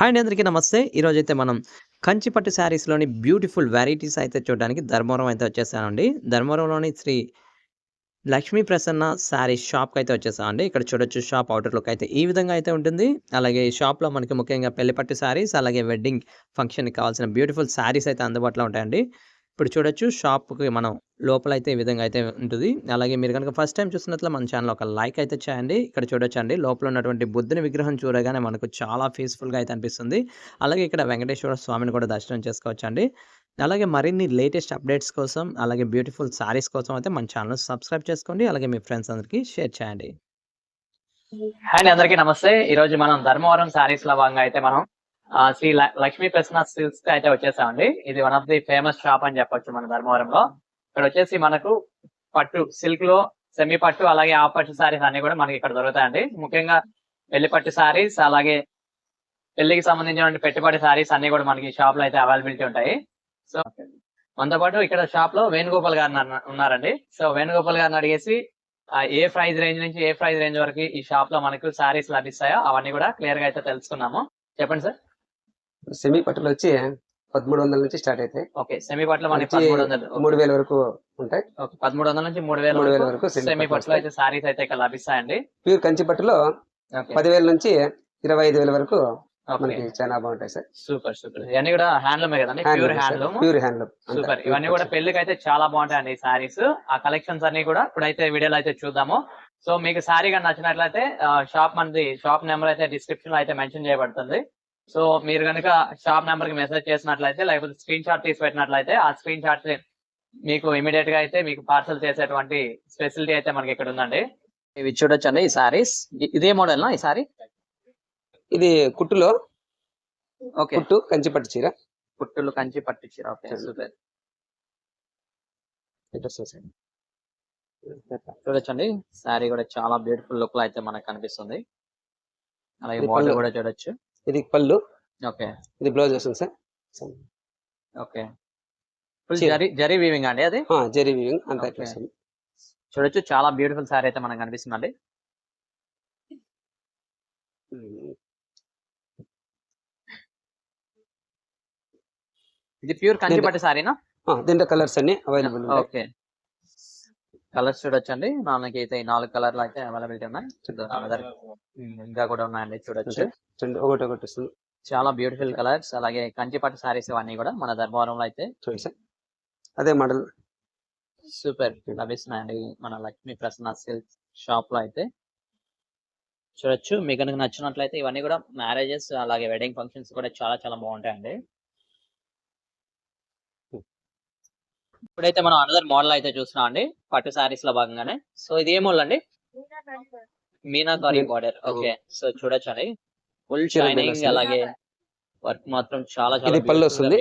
Hi అండి అందరికీ నమస్తే. ఈరోజైతే మనం కంచిపట్టు శారీస్లోని బ్యూటిఫుల్ వెరైటీస్ అయితే చూడడానికి ధర్మవరం అయితే వచ్చేసానండి ధర్మవరంలోని శ్రీ లక్ష్మీ ప్రసన్న శారీ షాప్కి అయితే వచ్చేసామండి. ఇక్కడ చూడొచ్చు షాప్ అవుటర్లోకి అయితే ఈ విధంగా అయితే ఉంటుంది. అలాగే ఈ షాప్లో మనకి ముఖ్యంగా పెళ్ళిపట్టు శారీస్ అలాగే వెడ్డింగ్ ఫంక్షన్కి కావాల్సిన బ్యూటిఫుల్ శారీస్ అయితే అందుబాటులో ఉంటాయండి. ఇప్పుడు చూడొచ్చు షాప్కి మనం లోపల అయితే ఈ విధంగా అయితే ఉంటుంది. అలాగే మీరు కనుక ఫస్ట్ టైం చూసినట్లు మన ఛానల్ ఒక లైక్ అయితే చేయండి. ఇక్కడ చూడొచ్చు అండి లోపల ఉన్నటువంటి బుద్ధుని విగ్రహం చూడగానే మనకు చాలా పీస్ఫుల్గా అయితే అనిపిస్తుంది. అలాగే ఇక్కడ వెంకటేశ్వర స్వామిని కూడా దర్శనం చేసుకోవచ్చు అండి అలాగే మరిన్ని లేటెస్ట్ అప్డేట్స్ కోసం అలాగే బ్యూటిఫుల్ శారీస్ కోసం అయితే మన ఛానల్ సబ్స్క్రైబ్ చేసుకోండి. అలాగే మీ ఫ్రెండ్స్ అందరికీ షేర్ చేయండి. అండ్ అందరికీ నమస్తే. ఈ రోజు మనం ధర్మవరం శారీస్లో భాగంగా అయితే మనం శ్రీ లక్ష్మీ ప్రసన్న సిల్క్స్కి అయితే వచ్చేసామండి. ఇది one of the famous shop అని చెప్పొచ్చు మన ధర్మవరంలో. ఇక్కడ వచ్చేసి మనకు పట్టు సిల్క్లో సెమీ పట్టు అలాగే ఆ పట్టు సారీస్ అన్ని కూడా మనకి ఇక్కడ దొరుకుతాయండి. ముఖ్యంగా పెళ్ళి పట్టు సారీస్ అలాగే పెళ్ళికి సంబంధించిన పెట్టుబడి సారీస్ అన్ని కూడా మనకి షాప్లో అయితే అవైలబిలిటీ ఉంటాయి. సో మనతో పాటు ఇక్కడ షాప్లో వేణుగోపాల్ గారు ఉన్నారండి. సో వేణుగోపాల్ గారిని అడిగేసి ఏ ప్రైస్ రేంజ్ నుంచి ఏ ప్రైస్ రేంజ్ వరకు ఈ షాప్లో మనకు సారీస్ లభిస్తాయో అవన్నీ కూడా క్లియర్గా అయితే తెలుసుకున్నాము. చెప్పండి సార్. సెమీ పట్టులు వచ్చి పదమూడు వందల నుంచి స్టార్ట్ అవుతాయి ఓకే సెమీ పట్లో మనకి మూడు వేల వరకు ఉంటాయి. పదమూడు వందల నుంచి మూడు వేల మూడు వేల వరకు సెమీ పట్లో అయితే శారీస్ అయితే ఇక్కడ లభిస్తాయండి. ప్యూర్ కంచి పట్టులో పదివేల నుంచి ఇరవై ఐదు వేల వరకు మనకి చాలా బాగుంటాయి సార్. Super super. ఇవన్నీ కూడా హ్యాండ్లూమే కదండి? Pure handloom pure handloom super. ఇవన్నీ కూడా పెళ్ళికి అయితే చాలా బాగుంటాయండి ఈ సారీస్ ఆ కలెక్షన్స్ అన్ని కూడా ఇప్పుడైతే వీడియోలో అయితే చూద్దాము. సో మీకు సారీ కానీ నచ్చినట్లయితే షాప్ మనది షాప్ నెంబర్ అయితే డిస్క్రిప్షన్లో అయితే మెన్షన్ చేయబడుతుంది. సో మీరు కనుక షాప్ నెంబర్కి మెసేజ్ చేసినట్లయితే లేకపోతే స్క్రీన్ షాట్ తీసి పెట్టినట్లయితే ఆ స్క్రీన్ షాట్ మీకు ఇమీడియట్గా అయితే మీకు పార్సల్ చేసేటువంటి ఫెసిలిటీ అయితే మనకి ఇక్కడ ఉందండి. ఇవి చూడొచ్చండి ఈ సారీస్ ఇదే మోడల్ నా ఈ సారీ ఇది కుట్టులో ఓకే. కుట్టు కంచి పట్టు చీర. పుట్టులు కంచి పట్టు చీర. Okay super. చూడొచ్చండి. శారీ కూడా చాలా బ్యూటిఫుల్ లుక్లో అయితే మనకు కనిపిస్తుంది. అలాగే మోడల్. కూడా చూడొచ్చు. ఇది పళ్ళు. ఓకే. ఇది బ్లౌజ్ వస్తుంది sir. Okay. Zari zari weaving అండి అది? జరీ వీవింగ్ అంతా చూడొచ్చు చాలా బ్యూటిఫుల్ శారీ అయితే మనకు కనిపిస్తుందండి. ఇది ప్యూర్ కంచి పట్టు శారీనా ఆ, దీంట్లో కలర్స్ అన్ని అవైలబుల్ ఓకే. కలర్స్ చూడొచ్చండి. మనకి అయితే ఈ నాలుగు కలర్లు అయితే అవైలబిలిటీ ఉన్నాయి. చూద్దాం ఇంకా కూడా ఉన్నాయండి చూడొచ్చు. ఒకటి ఒకటి చాలా బ్యూటిఫుల్ కలర్స్ అలాగే కంచి పట్టు శారీస్ ఇవన్నీ కూడా మన ధర్మవరంలో అయితే. అదే మోడల్. సూపర్ లభిస్తున్నాయండి మన లక్ష్మీ ప్రసన్న సిల్క్ షాప్లో అయితే. చూడొచ్చు మీకు కనుక నచ్చినట్లయితే ఇవన్నీ కూడా మ్యారేజెస్ అలాగే వెడ్డింగ్ ఫంక్షన్స్ కూడా చాలా చాలా బాగుంటాయండి. ఇప్పుడైతే మనం అనదర్ మోడల్ అయితే చూస్తున్నాం అండి. పట్టు శారీస్లో భాగంగానే. సో ఇది ఏ మోడల్ అండి? మీనాకారి మీన్- బార్డర్ ఓకే సో చూడొచ్చండి ఫుల్ చీర షైనింగ్. అలాగే వర్క్ మాత్రం చాలా చాలా పళ్ళు వస్తుంది.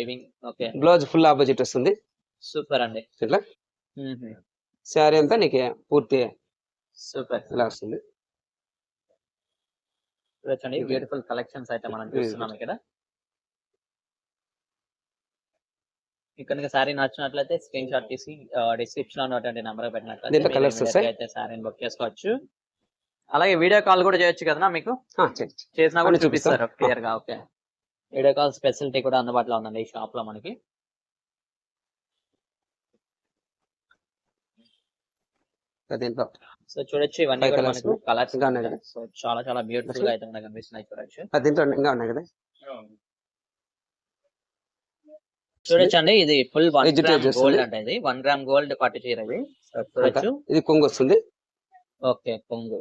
ఓకే బ్లౌజ్ ఫుల్ ఆపోజిట్ వస్తుంది. సూపర్ అండి. ఇట్లా శారీ అంతా నీకు పూర్తి సూపర్ ఇలా వస్తుంది. చూడొచ్చండి బ్యూటిఫుల్ కలెక్షన్స్ అయితే మనం ఇది- చూస్తున్నాం ఇక్కడ మీకు కనుక శారీ నచ్చినట్లయితే స్క్రీన్ షాట్ తీసి డిస్క్రిప్షన్లో ఉన్నటువంటి నెంబర్ పెట్టినట్లయితే? గా అయితే శారీని బుక్ చేసుకోవచ్చు. అలాగే వీడియో కాల్ కూడా చేయొచ్చు కదా మీకు. చేసినా కూడా. చూపిస్తారు. క్లియర్గా ఓకే. వీడియో కాల్ ఫెసిలిటీ కూడా అందుబాటులో ఉందండి ఈ షాప్లో మనకి. సో చూడొచ్చు ఇవన్నీ కూడా మనకు కలర్స్ ఇంకా ఉన్నాయి కదా? సో చాలా చాలా బ్యూటిఫుల్గా అయితే కనిపిస్తున్నాయి చూడొచ్చు. ఇంకా ఉన్నాయి కదా? చూడొచ్చండి ఇది ఫుల్ వన్ గ్రామ్. గోల్డ్ అంటే ఇది. వన్ గ్రామ్ గోల్డ్ పట్టు చీర ఇది. చూడొచ్చు. ఇది కొంగు వస్తుంది. ఓకే కొంగు.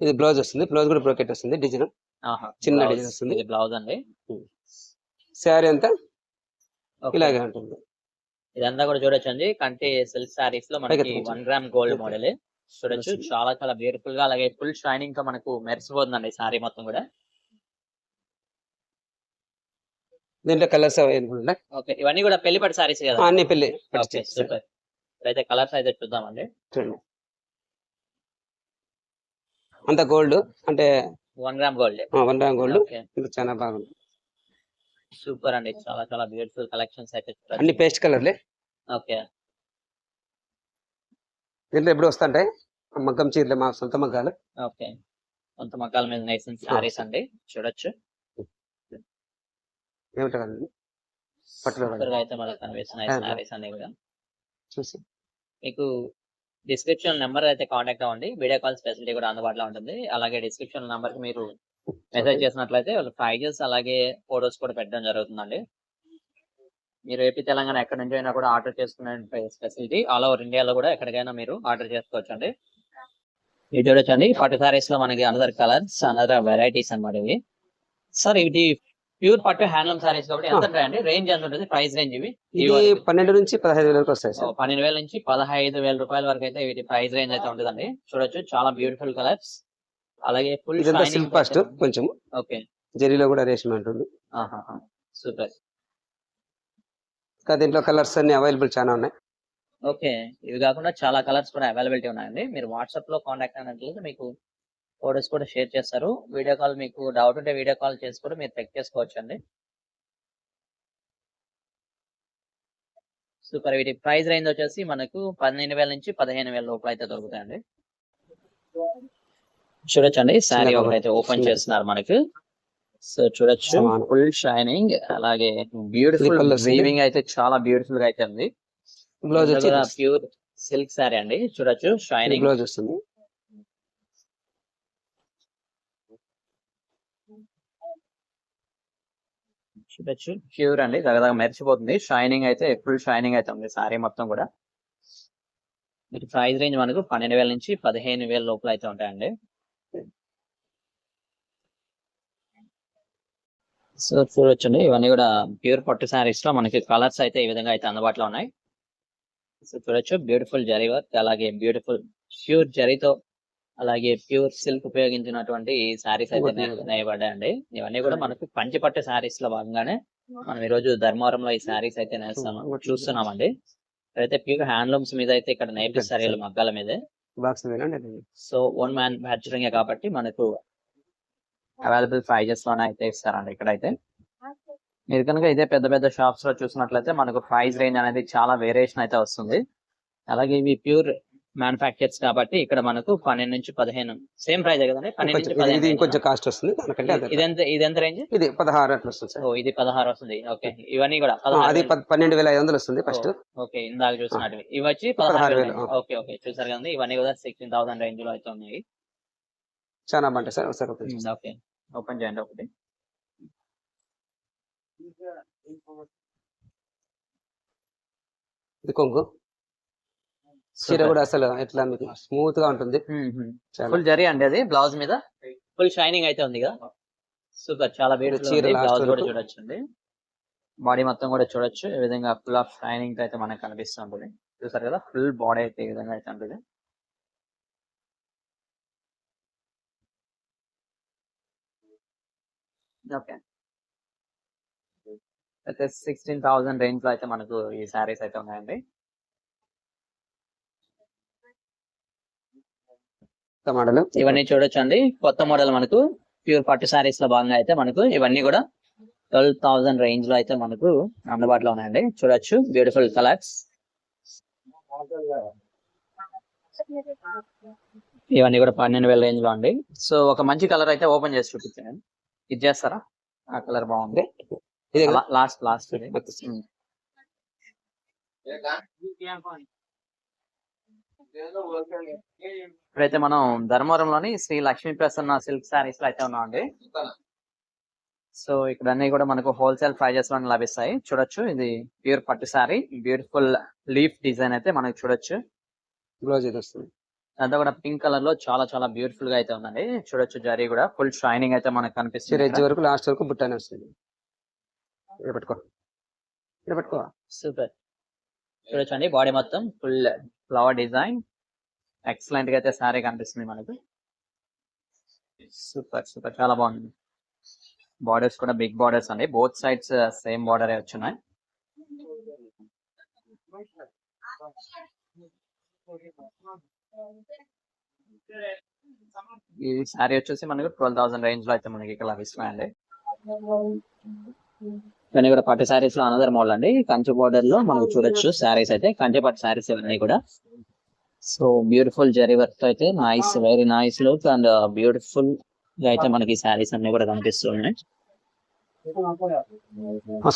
ఇది బ్లౌజ్ వస్తుంది. బ్లౌజ్ కూడా బ్రోకెట్ వస్తుంది. డిజైన్. ఆహా, చిన్న design వస్తుంది. ఇది బ్లౌజ్ అండి. శారీ అంతా. ఇలాగే ఉంటుంది. ఇదంతా కూడా చూడొచ్చండి కంటి సిల్క్ సారీస్లో మనకి వన్ గ్రామ్ గోల్డ్. మోడల్ చూడొచ్చు. చాలా చాలా బ్యూటిఫుల్గా అలాగే ఫుల్ షైనింగ్తో మనకు మెరిసిపోతుందండి సారీ మొత్తం కూడా. దీంట్లో కలర్స్ అవైలబుల్ ఉన్నాయి ఓకే ఇవన్నీ కూడా పెళ్ళి పట్టు సారీస్ కదా? అన్ని పెళ్ళి సూపర్ అయితే కలర్స్ అయితే చూద్దామండి. చూడండి. అంత గోల్డ్ అంటే one gram gold one gram gold ఇది చాలా బాగుంది. సూపర్ అండి చాలా చాలా బ్యూటిఫుల్ కలెక్షన్స్ అయితే అన్ని పేస్ట్ కలర్లే ఓకే. దీంట్లో ఎప్పుడు వస్తుంటాయి? మగ్గం చీరలు మా సొంత మగ్గాలు? ఓకే. కొంత మగ్గాల మీద నేసిన సారీస్ అండి చూడొచ్చు. ఏమిటో కదండి పట్టులో సూపర్గా అయితే మనకు కనిపిస్తున్నాయి ఆ, సారీస్ అన్ని కూడా. చూసి. మీకు డిస్క్రిప్షన్ నెంబర్ అయితే కాంటాక్ట్ అవ్వండి. వీడియో కాల్ ఫెసిలిటీ కూడా అందుబాటులో ఉంటుంది. అలాగే డిస్క్రిప్షన్ నెంబర్కి మీరు మెసేజ్ చేసినట్లయితే వాళ్ళ ప్రైజెస్ అలాగే ఫోటోస్ కూడా పెట్టడం జరుగుతుందండి. మీరు ఏపీ తెలంగాణ ఎక్కడి నుంచి అయినా కూడా ఆర్డర్ చేసుకునే ఫెసిలిటీ ఆల్ ఓవర్ ఇండియాలో కూడా ఎక్కడికైనా మీరు ఆర్డర్ చేసుకోవచ్చు అండి ఇది చూడొచ్చండి పట్టు సారీస్లో మనకి అనదర్ కలర్స్ అనదర్ వెరైటీస్ అన్నమాట ఇవి. సార్ ఇది ప్యూర్ పట్టు హ్యాండ్లూమ్ సారీస్ కాబట్టి ఎంత ఉంటాయండి? రేంజ్ ఎంత ఉంటుంది? ప్రైస్ రేంజ్ ఇవి? ఇది పన్నెండు నుంచి పదహైదు వేల వరకు వస్తాయి సార్. పన్నెండు వేల నుంచి పదహైదు వేల రూపాయల వరకు అయితే వీటి ప్రైస్ రేంజ్ అయితే ఉంటుందండి. చూడొచ్చు చాలా బ్యూటిఫుల్ కలర్స్. అలాగే ఫుల్ ఇదంతా సిల్క్ ఫాస్ట్ కొంచెం ఓకే. జరీలో కూడా రేషన్ ఉంటుంది సూపర్. ఇంకా దీంట్లో కలర్స్ అన్ని అవైలబుల్ చాలా ఉన్నాయి. ఓకే. ఇవి కాకుండా చాలా కలర్స్ కూడా అవైలబిలిటీ ఉన్నాయండి. మీరు వాట్సాప్లో కాంటాక్ట్ అయినట్లయితే మీకు ఫోటోస్ కూడా షేర్ చేస్తారు. వీడియో కాల్ మీకు డౌట్ ఉంటే వీడియో కాల్ చేసి కూడా మీరు చెక్ చేసుకోవచ్చు అండి సూపర్ వీటి ప్రైస్ రేంజ్ వచ్చేసి మనకు పన్నెండు వేల నుంచి పదిహేను వేల లోపల అయితే దొరుకుతాయండి. చూడొచ్చండి శారీ చిన్నగా ఒకటి అయితే ఓపెన్. చేస్తున్నారు మనకు. సో చూడొచ్చు. ఫుల్ షైనింగ్ అలాగే బ్యూటిఫుల్. వీవింగ్ అయితే చాలా బ్యూటిఫుల్గా అయితే ఉంది. ప్యూర్ సిల్క్ శారీ అండి. చూడొచ్చు షైనింగ్ బ్లౌజ్ వస్తుంది. చూడొచ్చు. ప్యూర్ అండి. దగ్గర మెరిచిపోతుంది షైనింగ్ అయితే ఫుల్ షైనింగ్ అయితే ఉంది సారీ మొత్తం కూడా. వీటి ప్రైస్ రేంజ్ మనకు పన్నెండు వేల నుంచి పదిహేను వేల లోపల అయితే ఉంటాయండి. సో చూడొచ్చండి. ఇవన్నీ కూడా ప్యూర్ పట్టు శారీస్లో మనకి కలర్స్ అయితే ఈ విధంగా అయితే అందుబాటులో ఉన్నాయి. సో చూడొచ్చు. బ్యూటిఫుల్ జరీ వర్క్ అలాగే బ్యూటిఫుల్ ప్యూర్ జరీతో అలాగే ప్యూర్ సిల్క్ ఉపయోగించినటువంటి శారీస్ అయితే నేయబడ్డాయండి ఇవన్నీ కూడా మనకు పంచిపట్టు శారీస్లో భాగంగానే మనం ఈ రోజు ధర్మవరంలో ఈ శారీస్ అయితే నేస్తాము. చూస్తున్నామండి. అయితే ప్యూర్ హ్యాండ్లూమ్స్ మీద అయితే ఇక్కడ నేర్పిస్తారు వీళ్ళు మగ్గాల మీదే. సో ఓన్ మ్యానుఫ్యాక్చరింగ్ కాబట్టి మనకు అవైలబుల్ ప్రైజెస్లోనే అయితే ఇస్తారండి ఇక్కడైతే. మీరు కనుక ఇదే పెద్ద పెద్ద షాప్స్లో చూసినట్లయితే మనకు ప్రైస్ రేంజ్ అనేది చాలా వేరియేషన్ అయితే వస్తుంది. అలాగే ఇవి ప్యూర్ మ్యానుఫ్యాక్చర్స్ కాబట్టి ఇక్కడ మనకు పన్నెండు నుంచి పదిహేను. సేమ్ ప్రైస్ కదండి? పన్నెండు నుంచి ఇది పదిహేను ఇంకొంచెం కాస్ట్ వస్తుంది. దానికంటే అదే ఇదెంత ఇదెంత రేంజ్ ఇది పదహారు అట్లా వస్తుంది సార్. ఓ ఇది పదహారు వస్తుంది. ఓకే. ఇవన్నీ కూడా ఆ, పదహారు అది వేలు. పద్- పన్నెండు వేల ఐదు వందలు వస్తుంది ఫస్ట్. ఓకే. ఇందాక చూసినట్టు ఇవి వచ్చి పదహారు పదహారు వేలు, వేలు ఆ. Okay okay. చూసారు కదండి? ఇవన్నీ కూడా సిక్స్టీన్ థౌసండ్ రేంజ్లో అయితే ఉన్నాయి. చాలా బాగుంటాయి సార్ ఒకసారి. ఓకే. ఓపెన్ చేయండి ఒకటి. ఇది కొంగు. చీర కూడా అసలు ఎట్లా మీకు స్మూత్గా ఉంటుంది. చాలా. ఫుల్ జరీ అండి అది బ్లౌజ్ మీద? ఫుల్ షైనింగ్ అయితే ఉంది కదా? సూపర్ చాలా చీర బ్లౌజ్ కూడా. చూడొచ్చు అండి బాడీ మొత్తం కూడా చూడొచ్చు. ఈ విధంగా ఫుల్ ఆఫ్ షైనింగ్ అయితే మనకు కనిపిస్తుంది చూసారు కదా? ఫుల్ బాడీ అయితే ఈ విధంగా అయితే ఉంటుంది. ఓకే అయితే సిక్స్టీన్ థౌసండ్ రేంజ్లో అయితే మనకు ఈ శారీస్ అయితే ఉన్నాయండి. మోడల్. ఇవన్నీ చూడొచ్చు అండి కొత్త మోడల్ మనకు ప్యూర్ పట్టు సారీస్లో భాగంగా అయితే మనకు ఇవన్నీ కూడా ట్వెల్వ్ థౌసండ్ రేంజ్లో అయితే మనకు అందుబాటులో ఉన్నాయండి. చూడొచ్చు. బ్యూటిఫుల్ కలర్స్ ఇవన్నీ కూడా పన్నెండు వేల రేంజ్లో అండి. సో ఒక మంచి కలర్ అయితే ఓపెన్ చేసి చూపించాను ఇది చేస్తారా? ఆ కలర్ బాగుంది. ఇదే? లాస్ట్ లాస్ట్ ఇప్పుడైతే మనం ధర్మవరంలోని శ్రీ లక్ష్మీ ప్రసన్న సిల్క్ శారీస్లో అయితే ఉన్నాం అండి సో ఇక్కడ అన్ని కూడా మనకు హోల్సేల్ ప్రైజెస్లో లభిస్తాయి. చూడొచ్చు ఇది ప్యూర్ పట్టు శారీ. బ్యూటిఫుల్ లీఫ్ డిజైన్ అయితే మనకు చూడొచ్చు. బ్లౌజ్ ఇది వస్తుంది. అదంతా కూడా పింక్ కలర్లో చాలా చాలా బ్యూటిఫుల్గా అయితే ఉందండి. చూడొచ్చు జరీ కూడా. ఫుల్ షైనింగ్ అయితే మనకు కనిపిస్తుంది ఎడ్జ్ వరకు లాస్ట్ వరకు బుట్టానే వస్తుంది. ఇక్కడ పెట్టుకో. ఇక్కడ పెట్టుకో. సూపర్. చూడొచ్చు అండి బాడీ మొత్తం ఫుల్ ఫ్లవర్ డిజైన్ ఎక్సలెంట్గా అయితే శారీ కనిపిస్తుంది మనకు. సూపర్ సూపర్ చాలా బాగుంది. బార్డర్స్ కూడా బిగ్ బార్డర్స్ అండి. బోత్ సైడ్స్ సేమ్ బార్డర్ వచ్చున్నాయి ఈ సారీ వచ్చేసి మనకు ట్వెల్వ్ థౌసండ్ రేంజ్లో అయితే మనకి ఇక్కడ లభిస్తున్నాయండి. ఇవన్నీ కూడా పట్టు శారీస్లో అనదర్ మోడల్ అండి. కంచి బోర్డర్లో మనకు చూడొచ్చు శారీస్ అయితే. కంచి పట్టు శారీస్ ఇవన్నీ కూడా. సో బ్యూటిఫుల్ జరీ వర్క్తో అయితే nice very nice look and బ్యూటిఫుల్గా అయితే మనకి శారీస్ అన్ని కూడా కనిపిస్తున్నాయి.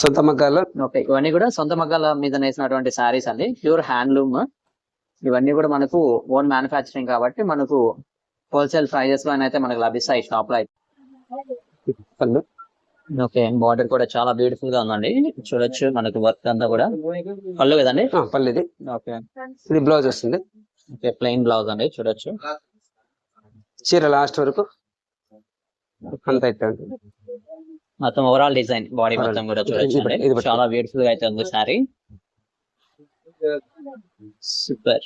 సొంత మగ్గాల్లో ఓకే ఇవన్నీ కూడా సొంత మగ్గాల మీద నేసినటువంటి శారీస్ అండి. ప్యూర్ హ్యాండ్లూమ్ ఇవన్నీ కూడా మనకు ఓన్ మ్యానుఫ్యాక్చరింగ్ కాబట్టి మనకు హోల్సేల్ ప్రైజెస్లో అయితే మనకు లభిస్తాయి షాప్లో అయితే. ఓకే బార్డర్ కూడా చాలా బ్యూటిఫుల్గా ఉందండి. చూడొచ్చు మనకు వర్క్ అంతా కూడా. పళ్ళు కదండి? ఆ, పళ్ళు ఇది. ఓకే. ఇది బ్లౌజ్ వస్తుంది. ఓకే ప్లెయిన్ బ్లౌజ్ అండి చూడొచ్చు. చీర లాస్ట్ వరకు అంత ఉంటుంది. మొత్తం ఓవరాల్ డిజైన్ బాడీ. మొత్తం కూడా చూడొచ్చు. చాలా బ్యూటిఫుల్గా అయితే ఉంది సారీ సూపర్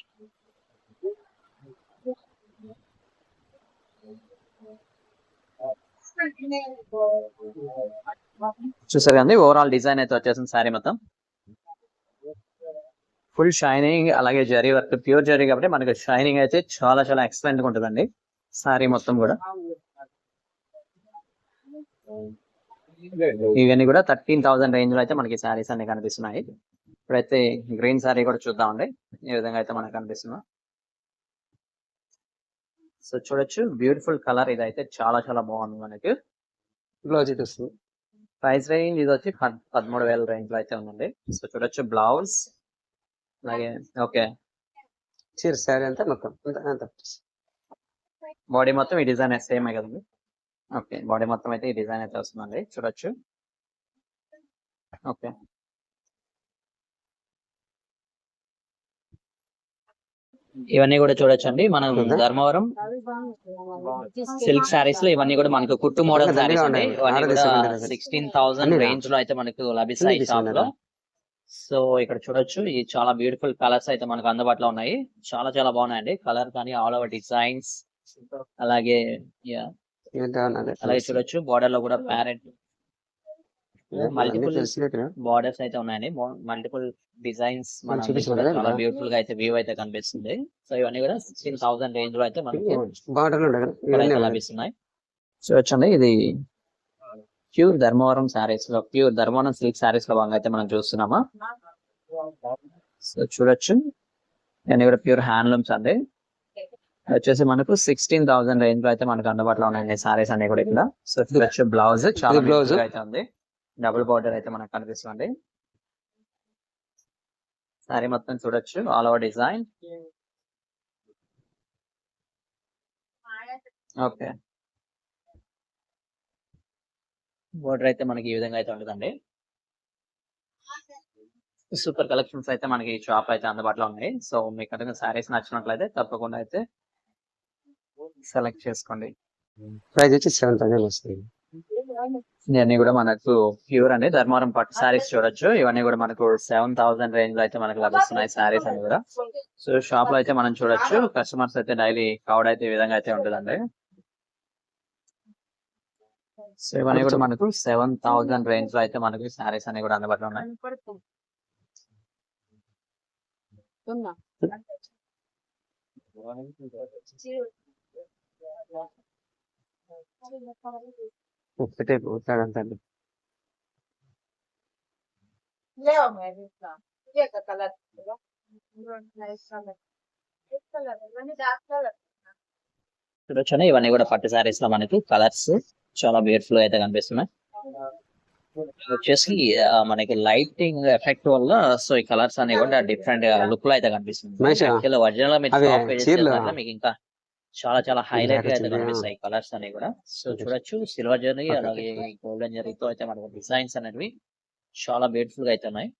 చూసారు కదండి ఓవరాల్ డిజైన్ అయితే వచ్చేసింది సారీ మొత్తం. ఫుల్ షైనింగ్ అలాగే జరీ వర్క్ ప్యూర్ జరీ కాబట్టి మనకి షైనింగ్ అయితే చాలా చాలా ఎక్సలెంట్గా ఉంటుందండి. సారీ మొత్తం కూడా. ఇవన్నీ కూడా థర్టీన్ థౌసండ్ రేంజ్లో అయితే మనకి సారీస్ అన్ని కనిపిస్తున్నాయి. ఇప్పుడైతే గ్రీన్ సారీ కూడా చూద్దామండి. ఈ విధంగా అయితే మనకు కనిపిస్తుంది. సో చూడొచ్చు. బ్యూటిఫుల్ కలర్ ఇది అయితే చాలా చాలా బాగుంది మనకి. బ్లౌజ్ ఇది వస్తుంది ప్రైస్ రేంజ్ ఇది వచ్చి పద్- పదమూడు వేల రేంజ్లో అయితే ఉందండి. సో చూడొచ్చు బ్లౌజ్ అలాగే ఓకే. చీర శారీ అంతా మొత్తం బాడీ మొత్తం ఈ డిజైన్ సేమ్ కదండి? ఓకే బాడీ మొత్తం అయితే ఈ డిజైన్ అయితే వస్తుందండి. చూడొచ్చు. ఓకే. ఇవన్నీ కూడా చూడొచ్చండి. మనం? ధర్మవరం సిల్క్ శారీస్లో ఇవన్నీ కూడా మనకు కుట్టు మోడల్ శారీస్ ఉన్నాయి. సిక్స్టీన్ థౌసండ్ రేంజ్లో అయితే మనకు లభిస్తాయి షాప్లో? సో ఇక్కడ చూడొచ్చు. ఈ చాలా బ్యూటిఫుల్ కలర్స్ అయితే మనకు అందుబాటులో ఉన్నాయి. చాలా చాలా బాగున్నాయండి. కలర్ కానీ ఆల్ ఓవర్ డిజైన్స్ అలాగే. అలాగే చూడొచ్చు. బార్డర్లో కూడా ప్యారెట్ తెలిసినట్టుగా. బార్డర్స్ అయితే ఉన్నాయండి మల్టిపుల్ డిజైన్స్? చాలా బ్యూటిఫుల్గా అయితే వ్యూ అయితే కనిపిస్తుంది సో ఇవన్నీ కూడా సిక్స్టీన్ థౌసండ్ రేంజ్లో అయితే మనకి ఉన్నాయి. లభిస్తున్నాయి చూడొచ్చండి ఇది ప్యూర్ ధర్మవరం శారీస్లో ప్యూర్ ధర్మవరం సిల్క్ శారీస్లో భాగంగా అయితే మనం చూస్తున్నామా సో చూడొచ్చు ఇవన్నీ కూడా ప్యూర్ హ్యాండ్లూమ్స్ అండి వచ్చేసి మనకు సిక్స్టీన్ థౌసండ్ రేంజ్లో అయితే మనకు అందుబాటులో ఉన్నాయండి సారీస్ అన్ని కూడా ఇక్కడ సో చూడొచ్చు బ్లౌజ్ చాలా. బ్లౌజ్ అయితే ఉంది డబుల్ బార్డర్ అయితే మనకు కనిపిస్తుంది. సారీ మొత్తం చూడొచ్చు. All over design okay border అయితే మనకి ఈ విధంగా అయితే ఉంటుందండి. సూపర్ కలెక్షన్స్ అయితే మనకి ఈ షాప్ అయితే అందుబాటులో ఉన్నాయి. సో మీకు అంటే సారీస్ నచ్చినట్లయితే తప్పకుండా అయితే సెలెక్ట్ చేసుకోండి. ప్రైస్ వచ్చి సెవెన్ థౌసండ్ వస్తుంది. ఇవన్నీ కూడా మనకు ప్యూర్ అండి. ధర్మవరం పట్టు సారీస్ చూడొచ్చు. ఇవన్నీ కూడా మనకు సెవెన్ థౌసండ్ రేంజ్లో అయితే మనకు లభిస్తున్నాయి సారీస్ అని కూడా. సో షాప్లో అయితే మనం చూడొచ్చు. కస్టమర్స్ అయితే డైలీ క్రౌడ్ అయితే ఈ విధంగా అయితే ఉంటుందండి. సో ఇవన్నీ కూడా మనకు సెవెన్ థౌసండ్ రేంజ్లో అయితే మనకు సారీస్ అన్ని కూడా అందుబాటులో ఉన్నాయి. ఒకటే పోతాడంతా Leo me gusta. ¿Qué color? Nice color. This color, one dark color. చూడొచ్చు ఇవన్నీ కూడా పట్టు సారీస్లో మనకి కలర్స్ చాలా బ్యూటిఫుల్ అయితే కనిపిస్తున్నాయి వచ్చేసి మనకి లైటింగ్ ఎఫెక్ట్ వల్ల సో ఈ కలర్స్ అన్ని కూడా డిఫరెంట్ లుక్లో అయితే కనిపిస్తుంది ఒరిజినల్ మీకు ఇంకా చాలా చాలా హైలైట్గా అయితే. కనిపిస్తాయి కలర్స్ అన్ని కూడా. సో చూడొచ్చు సిల్వర్ జరీ అలాగే గోల్డెన్ జరీతో అయితే మనకు డిజైన్స్ అనేవి చాలా బ్యూటిఫుల్గా అయితే ఉన్నాయి.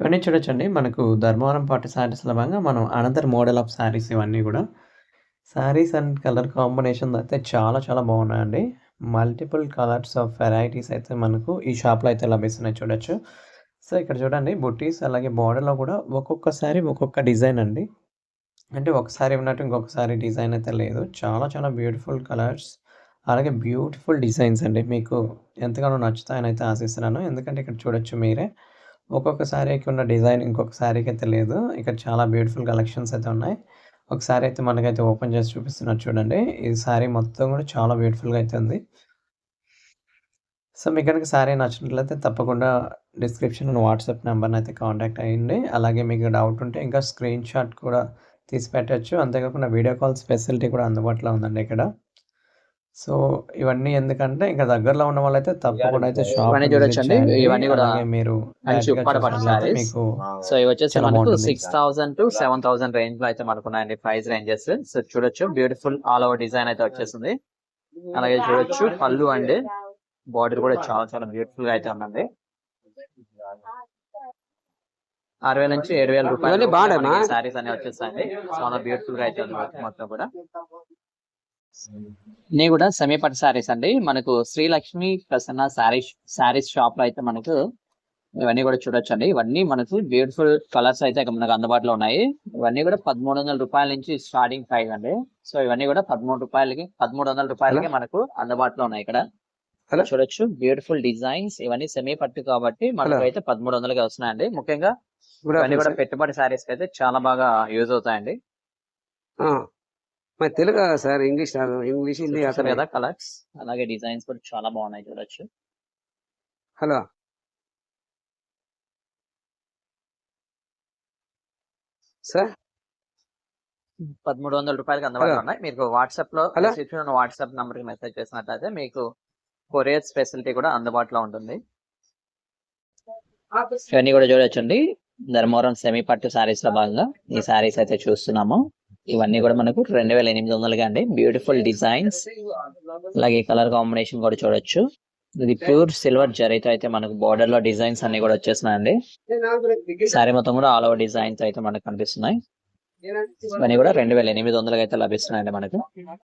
ఇవన్నీ చూడొచ్చండి. మనకు ధర్మవరం పట్టు శారీస్లో భాగంగా మనం అనదర్ మోడల్ ఆఫ్ శారీస్ ఇవన్నీ కూడా. శారీస్ అండ్ కలర్ కాంబినేషన్ అయితే చాలా చాలా బాగున్నాయండి. మల్టిపుల్ కలర్స్ ఆఫ్ వెరైటీస్ అయితే మనకు ఈ షాప్లో అయితే లభిస్తున్నాయి చూడొచ్చు. సో ఇక్కడ చూడండి బుట్టీస్ అలాగే బార్డర్లో కూడా ఒక్కొక్కసారి ఒక్కొక్క డిజైన్ అండి. అంటే ఒకసారి ఉన్నట్టు ఇంకొకసారి డిజైన్ అయితే లేదు. చాలా చాలా బ్యూటిఫుల్ కలర్స్ అలాగే బ్యూటిఫుల్ డిజైన్స్ అండి. మీకు ఎంతగానో నచ్చుతాయని అయితే ఆశిస్తున్నాను. ఎందుకంటే ఇక్కడ చూడొచ్చు మీరే. ఒక్కొక్క శారీకి ఉన్న డిజైన్ ఇంకొక శారీకి అయితే లేదు. ఇక్కడ చాలా బ్యూటిఫుల్ కలెక్షన్స్ అయితే ఉన్నాయి. ఒకసారి అయితే మనకైతే ఓపెన్ చేసి చూపిస్తున్నారు చూడండి. ఈ శారీ మొత్తం కూడా చాలా బ్యూటిఫుల్గా అయితే ఉంది. సో మీకు కనుక శారీ నచ్చినట్లయితే తప్పకుండా డిస్క్రిప్షన్ వాట్సాప్ నెంబర్ని అయితే కాంటాక్ట్ అయ్యండి. అలాగే మీకు డౌట్ ఉంటే ఇంకా స్క్రీన్ షాట్ కూడా తీసి పెట్టచ్చు. అంతేకాకుండా వీడియో కాల్స్ ఫెసిలిటీ కూడా అందుబాటులో ఉందండి ఇక్కడ. సో ఇవన్నీ ఎందుకంటే ఇంకా దగ్గరలో ఉన్న వాళ్ళైతే తప్పకుండా అయితే షాప్ ఇవన్నీ చూడొచ్చండి. ఇవన్నీ కూడా మీరు. మీకు సో ఇవి వచ్చేసి మనకు. Six thousand to seven thousand రేంజ్లో అయితే మనకు ఉన్నాయండి ప్రైస్ రేంజెస్ సో చూడొచ్చు. బ్యూటిఫుల్ ఆల్ ఓవర్ డిజైన్ అయితే వచ్చేసింది. అలాగే చూడొచ్చు. పళ్ళు అండి. బార్డర్ కూడా చాలా చాలా బ్యూటిఫుల్గా అయితే ఉందండి. ఆరు వేల నుంచి ఏడు వేల రూపాయలు? సారీస్ అన్ని వచ్చేస్తాయండి. చాలా బ్యూటిఫుల్గా అయితే ఉంది మొత్తం కూడా. ఇన్ని కూడా సెమీ పట్టు సారీస్ అండి. మనకు శ్రీలక్ష్మి ప్రసన్న సారీ సారీస్ షాప్లో అయితే మనకు ఇవన్నీ కూడా చూడొచ్చు అండి ఇవన్నీ మనకు బ్యూటిఫుల్ కలర్స్ అయితే ఇక్కడ మనకు అందుబాటులో ఉన్నాయి. ఇవన్నీ కూడా పదమూడు వందల రూపాయల నుంచి స్టార్టింగ్ ప్రైస్ అండి. సో ఇవన్నీ కూడా పదమూడు రూపాయలకి పదమూడు వందల రూపాయలకి మనకు అందుబాటులో ఉన్నాయి ఇక్కడ? చూడొచ్చు. బ్యూటిఫుల్ డిజైన్స్ ఇవన్నీ సెమీ పట్టు కాబట్టి మనకు? అయితే పదమూడు వందలకి వస్తున్నాయండి. ముఖ్యంగా ఇవన్నీ కూడా పెట్టుబడి సారీస్ అయితే చాలా బాగా యూజ్ అవుతాయండి. మరి తెలుగు సార్ ఇంగ్లీష్ రాదు. ఇంగ్లీష్ హిందీ అసలు కదా కలర్స్. అలాగే డిజైన్స్ కూడా చాలా బాగున్నాయి చూడొచ్చు. హలో. సార్? పదమూడు వందల రూపాయలకి అందుబాటులో. ఉన్నాయి. మీకు వాట్సాప్లో వాట్సాప్ నంబర్కి మెసేజ్ చేసినట్లయితే మీకు కొరియర్ ఫెసిలిటీ కూడా అందుబాటులో ఉంటుంది. ఇవన్నీ కూడా చూడొచ్చండి. ధర్మవరం సెమీ పట్టు సారీస్లో భాగంగా ఈ సారీస్ అయితే చూస్తున్నాము. ఇవన్నీ కూడా మనకు రెండు వేల ఎనిమిది వందలుగా అండి. బ్యూటిఫుల్ డిజైన్స్ అలాగే కలర్ కాంబినేషన్ కూడా చూడొచ్చు. ఇది ప్యూర్ సిల్వర్ జరీతో అయితే మనకు బోర్డర్లో డిజైన్స్ అన్ని కూడా వచ్చేస్తున్నాయండి. సారీ మొత్తం కూడా ఆల్ ఓవర్ డిజైన్స్ అయితే మనకు కనిపిస్తున్నాయి. ఇవన్నీ కూడా రెండు వేల ఎనిమిది వందలకి అయితే లభిస్తున్నాయండి మనకు.